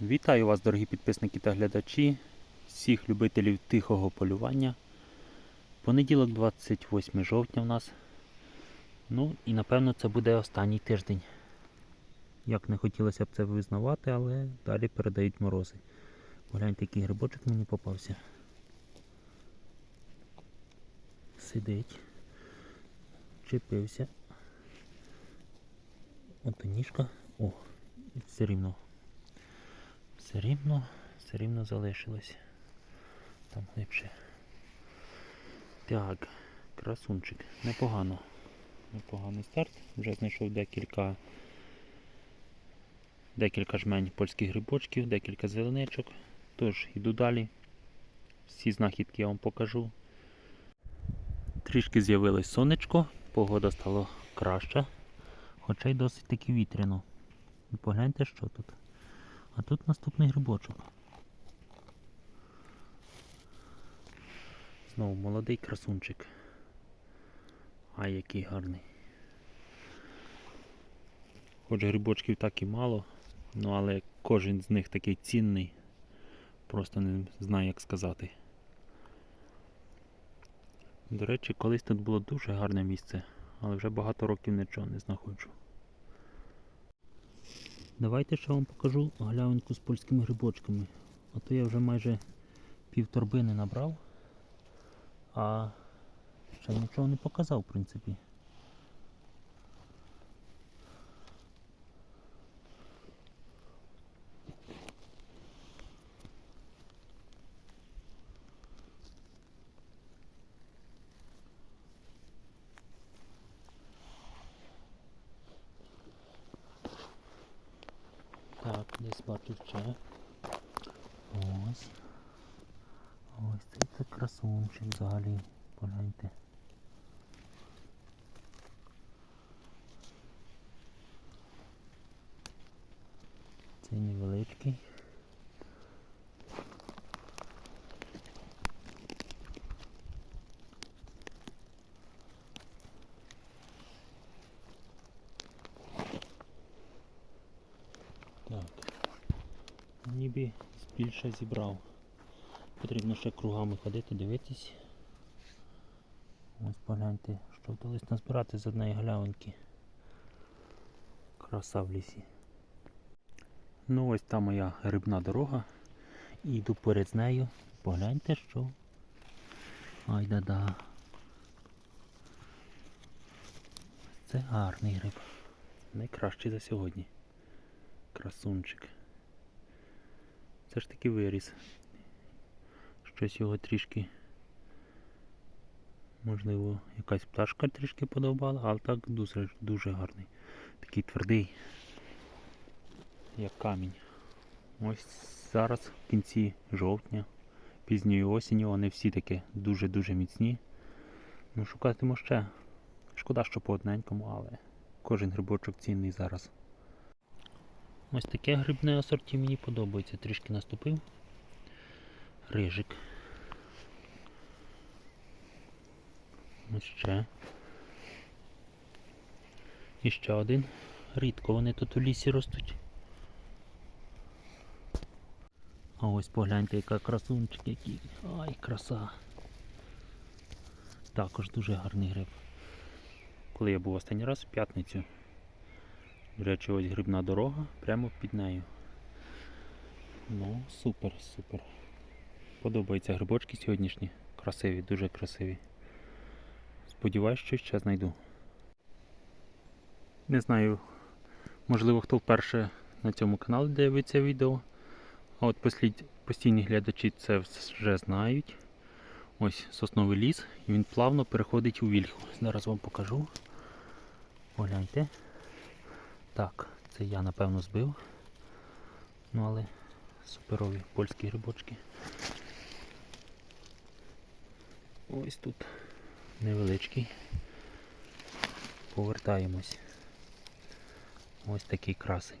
Вітаю вас, дорогі підписники та глядачі, всіх любителів тихого полювання. Понеділок, 28 жовтня в нас. Ну і напевно це буде останній тиждень. Як не хотілося б це визнавати, але далі передають морози. Погляньте, який грибочок мені попався. Сидить. Чепився. От ніжка. О, все рівно все рівно, все рівно залишилось. Там глибше. Так, красунчик. Непогано. Непоганий старт. Вже знайшов декілька декілька жмень польських грибочків, декілька зеленичок. Тож, йду далі. Всі знахідки я вам покажу. Трішки з'явилось сонечко, погода стала краща, хоча й досить таки вітряно. І погляньте, що тут. А тут наступний грибочок. Знову молодий красунчик. Ай, який гарний. Хоч грибочків так і мало, ну але кожен з них такий цінний. Просто не знаю як сказати. До речі, колись тут було дуже гарне місце, але вже багато років нічого не знаходжу. Давайте ще вам покажу галявинку з польськими грибочками. А то я вже майже пів торбини набрав, а ще нічого не показав, в принципі. Бачу ще. Ось. Ось цей це красунчик взагалі. Погляньте. Цей невеличкий. Так. Ніби більше зібрав. Потрібно ще кругами ходити, дивитись. Ось погляньте, що вдалося назбирати з однієї галявинки. Краса в лісі. Ну ось та моя грибна дорога. І йду поряд нею. Погляньте що. Ай да-да. Це гарний гриб. Найкращий за сьогодні. Красунчик. Все ж таки виріс. Щось його трішки. Можливо, якась пташка трішки подобала, але так дуже, дуже гарний. Такий твердий, як камінь. Ось зараз в кінці жовтня, пізньої осені, вони всі такі дуже-дуже міцні. Ну, шукатиму ще. Шкода, що по одненькому, але кожен грибочок цінний зараз. Ось таке грибне асорті мені подобається. Трішки наступив. Рижик. Ось ще. І ще один. Рідко вони тут у лісі ростуть. А ось погляньте, яка красунчик який. Ай, краса. Також дуже гарний гриб. Коли я був останній раз в п'ятницю. Речі, ось грибна дорога прямо під нею. Ну, супер, супер. Подобаються грибочки сьогоднішні. Красиві, дуже красиві. Сподіваюсь, що ще знайду. Не знаю, можливо, хто вперше на цьому каналі дивиться відео. А от постійні глядачі це вже знають. Ось сосновий ліс, і він плавно переходить у вільху. Зараз вам покажу. Погляньте. Так, це я напевно збив. Ну але суперові польські грибочки. Ось тут невеличкий. Повертаємось. Ось такий красень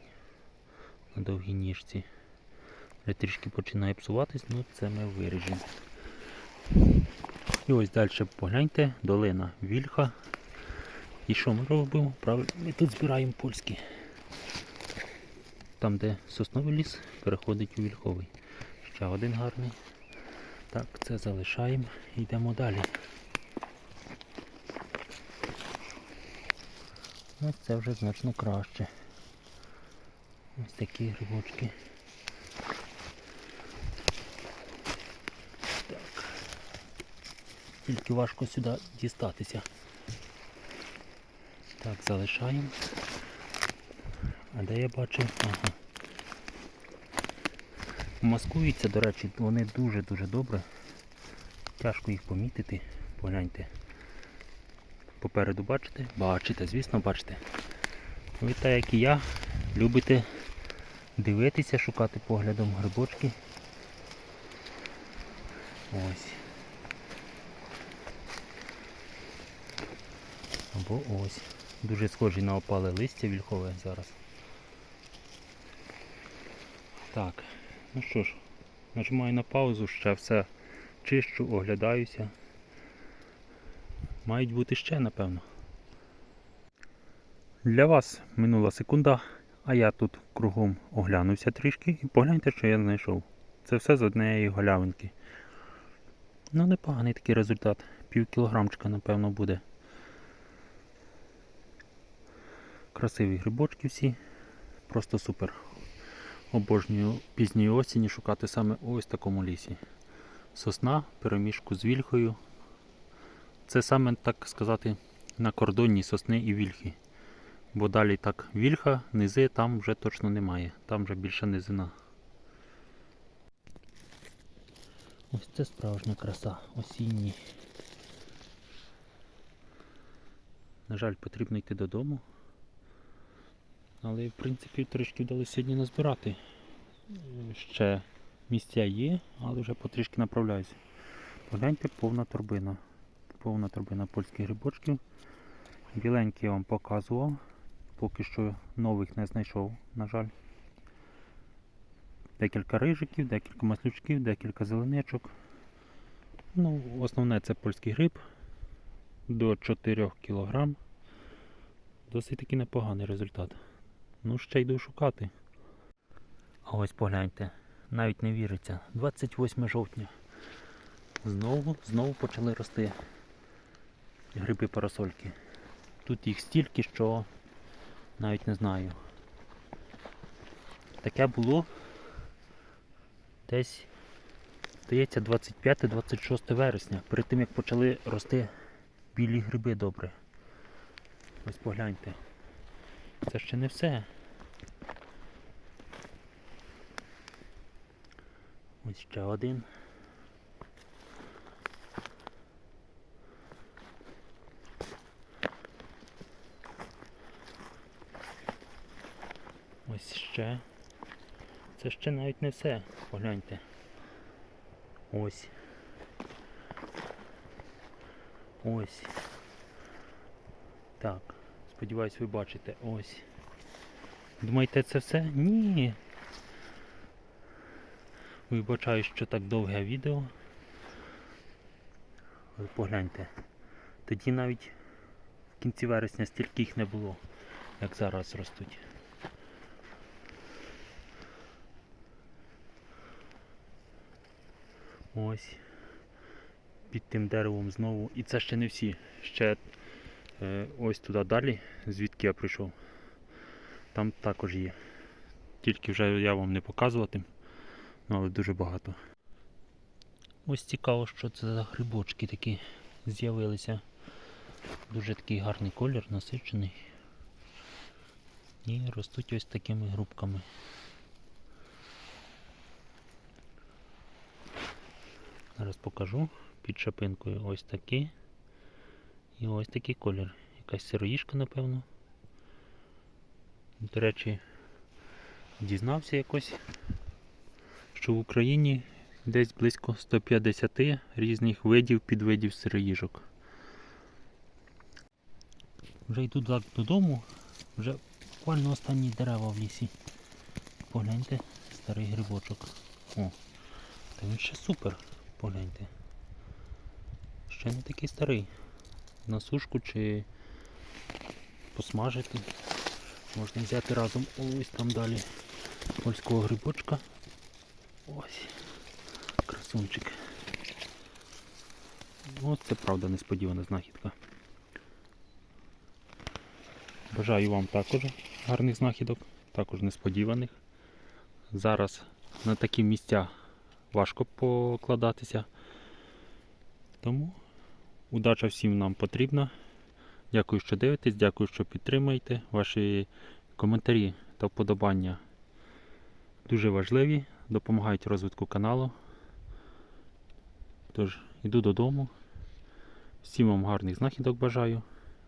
на довгій ніжці. Вже трішки починає псуватись, ну це ми виріжемо. І ось далі погляньте, долина Вільха. І що ми робимо? Правильно, ми тут збираємо польські. там, де сосновий ліс, переходить у вільховий. Ще один гарний. Так, це залишаємо і йдемо далі. Ось це вже значно краще. Ось такі грибочки. Так. Тільки важко сюди дістатися. Так, залишаємо. А де я бачив? Ага. Маскуються, до речі, вони дуже-дуже добре. Тяжко їх помітити. Погляньте. Попереду бачите? Бачите, звісно, бачите. Ви так як і я, любите дивитися, шукати поглядом грибочки. Ось. Або ось. Дуже схожі на опале листя вільхове зараз. Так, ну що ж, нажимаю на паузу, ще все чищу, оглядаюся. Мають бути ще, напевно. Для вас минула секунда, а я тут кругом оглянувся трішки і погляньте, що я знайшов. Це все з однієї голявинки. Ну, непоганий такий результат. Пів кілограмчика, напевно, буде. Красиві грибочки всі. Просто супер. Обожнюю пізньої осені шукати саме ось в такому лісі. Сосна, перемішку з вільхою. Це саме, так сказати, на кордоні сосни і вільхи. Бо далі так вільха, низи там вже точно немає. Там вже більша низина. Ось це справжня краса, осінній. На жаль, потрібно йти додому. Але в принципі трішки вдалося сьогодні назбирати. Е, Ще місця є, але вже потрішки направляюся. Погляньте, повна торбина. Повна торбина польських грибочків. Біленькі я вам показував. Поки що нових не знайшов, на жаль. Декілька рижиків, декілька маслючків, декілька зеленичок. Ну, основне це польський гриб до 4 кг. Досить таки непоганий результат. Ну, ще йду шукати. А ось погляньте, навіть не віриться. 28 жовтня. Знову, знову почали рости гриби парасольки. Тут їх стільки, що навіть не знаю. Таке було десь, здається, 25-26 вересня, перед тим як почали рости білі гриби добре. Ось погляньте. Це ще не все. Ось ще один. Ось ще. Це ще навіть не все. Погляньте. Ось. Ось. Так. Сподіваюсь, ви бачите. Ось. Думаєте, це все? Ні. Вибачаю, що так довге відео. Ви погляньте. Тоді навіть в кінці вересня стільки їх не було, як зараз ростуть. Ось. Під тим деревом знову. І це ще не всі. Ще ось туди далі, звідки я прийшов. Там також є. Тільки вже я вам не показуватим, ну, але дуже багато. Ось цікаво, що це за грибочки такі з'явилися. Дуже такий гарний колір, насичений. І ростуть ось такими групками. Зараз покажу під шапинкою ось такі. І ось такий колір. Якась сироїшка, напевно. До речі, дізнався якось, що в Україні десь близько 150 різних видів підвидів сироїжок. Вже йду додому, вже буквально останні дерева в лісі. Погляньте, старий грибочок. О, та він ще супер, погляньте. Ще не такий старий. На сушку чи посмажити. Можна взяти разом ось там далі. польського грибочка. Ось. Красунчик. Ось це правда несподівана знахідка. Бажаю вам також гарних знахідок, також несподіваних. Зараз на такі місця важко покладатися. Тому удача всім нам потрібна. Дякую, що дивитесь, дякую, що підтримуєте. Ваші коментарі та вподобання дуже важливі, допомагають розвитку каналу. Тож, йду додому. Всім вам гарних знахідок бажаю,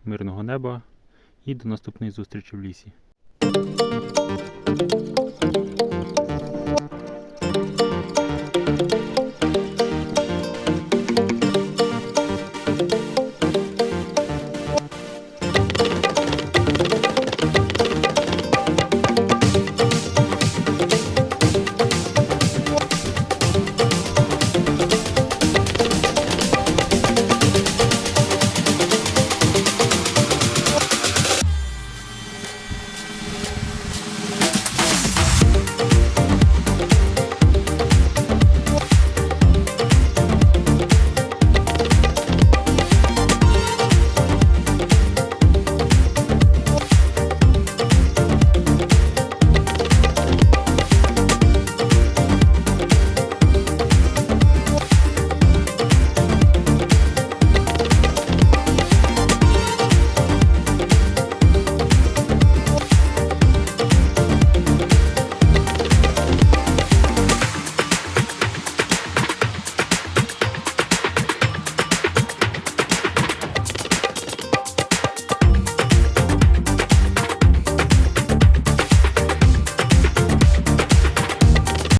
мирного неба і до наступної зустрічі в лісі.